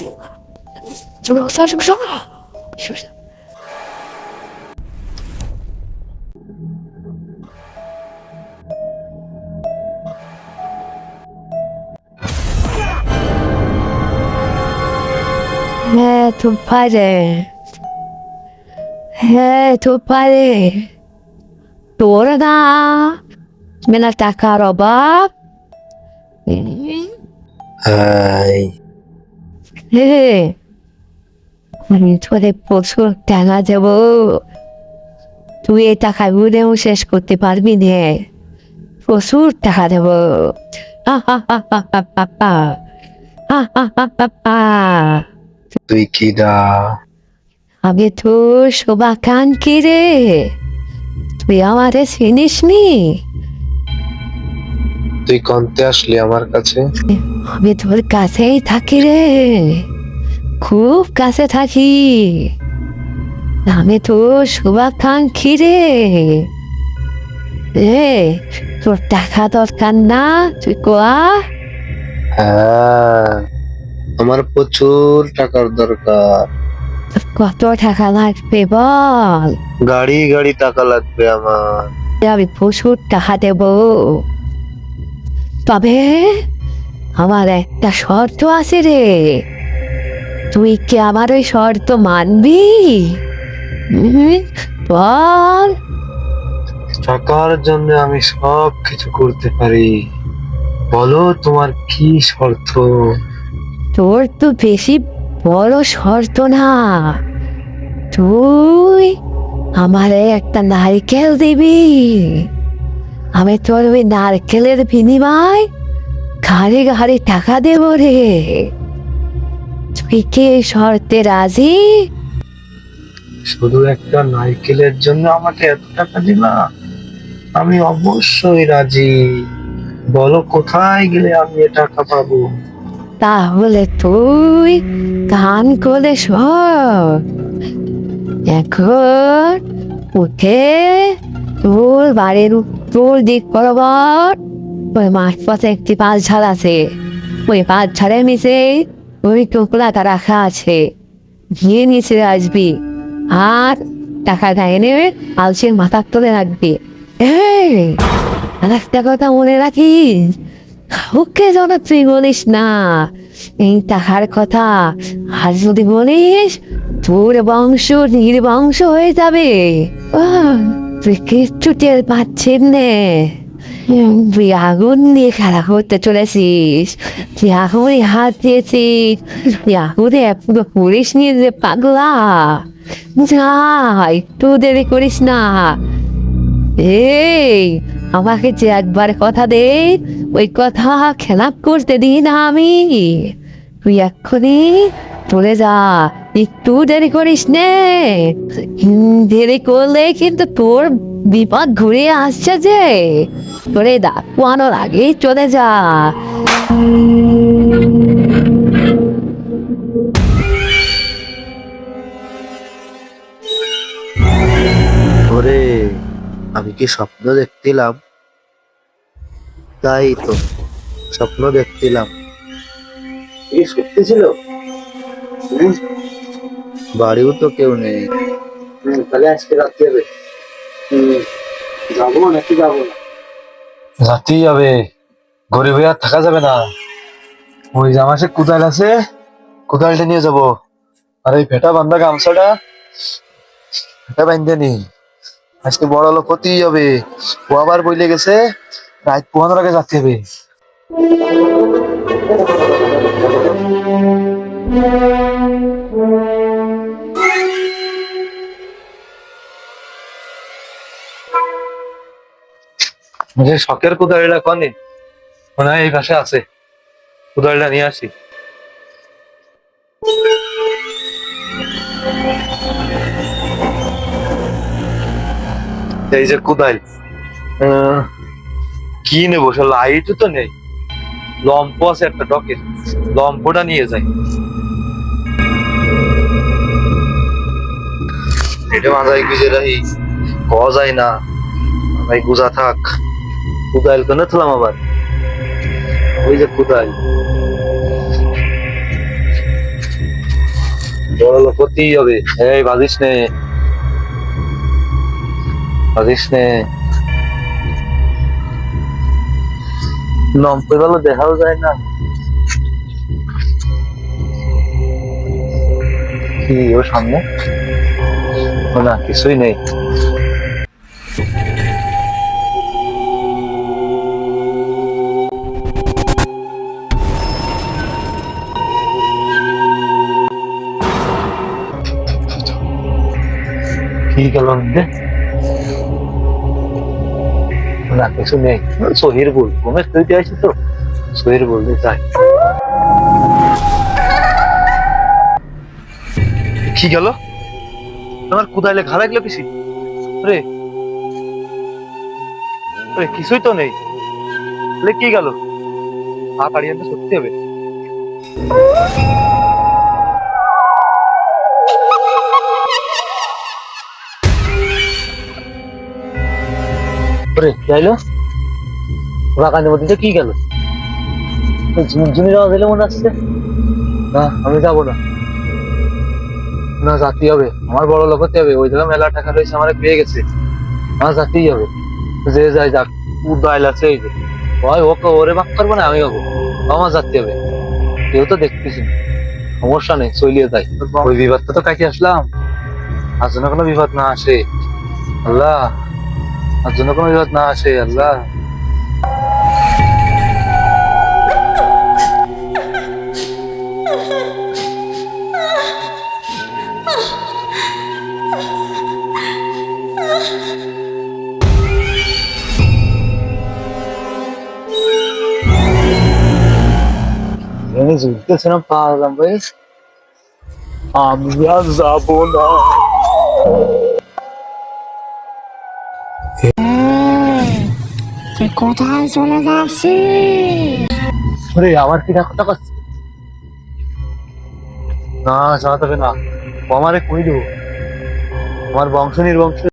죽어 저거 살 죽어 죽어 해 도파리 해 도파리 doğrudan. Ben hatta karabab. Ay. হে আমি তোরে প্রচুর টাকা দেব। তুই এই টাকা উড়েও শেষ করতে পারবি নে। প্রচুর টাকা দেব। তুই কি আমি তো শোভাকাঙ্ক্ষী রে তুই আমারে চিনিস নি তুই কন্তে আসলি আমার কাছে? আমি তোর কাছেই থাকি রে। খুব কাছে থাকি। আমি তো শুভাকাঙ্ক্ষী রে। রে তোর টাকা দরকার না তুই কোয়া? হ্যাঁ আমার প্রচুর টাকার দরকার। কত টাকা লাগবে বল? গাড়ি গাড়ি টাকা লাগবে আমার। আমি প্রচুর টাকা দেব। তবে আমার একটা শর্ত আছে রে। তুই কি আমার ওই শর্ত মানবি? বল। টাকার জন্য আমি সব কিছু করতে পারি। বলো তোমার কি শর্ত? তোর তো বেশি বড় শর্ত না। তুই আমারে একটা নারকেল দিবি। আমি তোর ওই নারকেলের বিনিময় ঘাড়ে ঘাড়ে টাকা দেব রে। তুই কি শর্তে রাজি? শুধু একটা নারকেলের জন্য আমাকে এত টাকা দিবা আমি অবশ্যই রাজি। বলো কোথায় গেলে আমি এ টাকা পাবো? তাহলে তুই গান করে এখন উঠে তোর বাড়ির উত্তর দিক বরাবর। ওই মাঠ পথে একটি পাঁচ ঝাড় আছে। ওই পাঁচ ঝাড়ের নিচে ওই টুকরাটা রাখা আছে। গিয়ে নিচে আসবি। আর টাকাটা এনে আলসির মাথার তোলে রাখবি। আর একটা কথা মনে রাখিস ওকে যেন তুই বলিস না। এই টাকার কথা আর যদি বলিস তোর বংশ নির্বংশ হয়ে যাবে। তুই কিচ্ছু টের পাচ্ছিস নে তুই আগুন নিয়ে খেলা করতে চলেছিস তুই আগুনে হাত দিয়েছিস তুই আগুনে পুরো পুলিশ নিয়ে যে পাগলা যা একটু দেরি করিস না এই আমাকে যে একবার কথা দে ওই কথা খেলাপ করতে দিই না আমি তুই এক্ষুনি চলে যা একটু দেরি করিস নে। দেরি করলে কিন্তু তোর বিপদ ঘুরে আসছে যে। তোরে পোয়ানোর আগেই চলে যা। ওরে আমি কি স্বপ্ন দেখছিলাম? তাই তো স্বপ্ন দেখছিলাম। কি সত্যি ছিল? বাড়িও তো কেউ নেই। তাহলে আজকে রাত্রে যাবে। যাব নাকি যাব না? রাতেই যাবে। গরিব হয়ে আর থাকা যাবে না। ওই জামাসে কোদাল আছে কোদালটা নিয়ে যাব। আর এই ফেটা বান্ধা গামছাটা ফেটা বান্ধে নি। আজকে বড় লোক হতেই হবে। ও আবার বইলে গেছে রাত পোহানোর আগে যাতে হবে। যে শখের কোদালটা কনে, মনে হয় এই পাশে আছে। কোদালটা নিয়ে আসি। এই যে কোদাল কি নেব? লাইট তো নেই। লম্প আছে একটা ডকের লম্পটা নিয়ে যাই। এটা মাথায় গুজে রাখি ক যায় না। মাথায় গুজা থাক। কোদাল কেন থলাম আবার? ওই যে কোদাল বড় লোক হতেই হবে। এই বাজিস নে। বাজিস নে। লম্পে ভালো দেখাও যায় না। কি, ওর সামনে? ও না, কিছুই নেই। কিছু সহির বল ঘুমের তুইতে আছিস তো? সহির কি গেল? আমার কোদাইলে ঘা লাগল পিসি? রে রে কিছুই তো নেই। কি গেল? সত্যি হবে। ওরে কি আইলো বাগানের মধ্যে কি গেল? ঝুনঝুনির আওয়াজ এলো মনে আসছে। না আমি যাব না। না যাতেই হবে। আমার বড় লোক হতে হবে। ওই জায়গায় মেলা টাকা রয়েছে আমার পেয়ে গেছে। আমার যাতেই হবে। যে যাই যাক আছে এই যে। ওই ওকে ওরে বাক করব না আমি হব আমার যাতে হবে। কেউ তো দেখতেছি সমস্যা নেই চলিয়ে যাই। ওই বিবাদটা তো কাটিয়ে আসলাম। আর জন্য কোনো বিবাদ না আসে। আল্লাহ। আর জন্য কোনো বিবাদ না আসে আল্লাহ আমি ঝুলতেছিলাম কোথায় চলে যাচ্ছি আমার কি ডাকটা করছে না যাওয়া হবে না। আমারে কই দেবো? আমার বংশ নির্বংশ।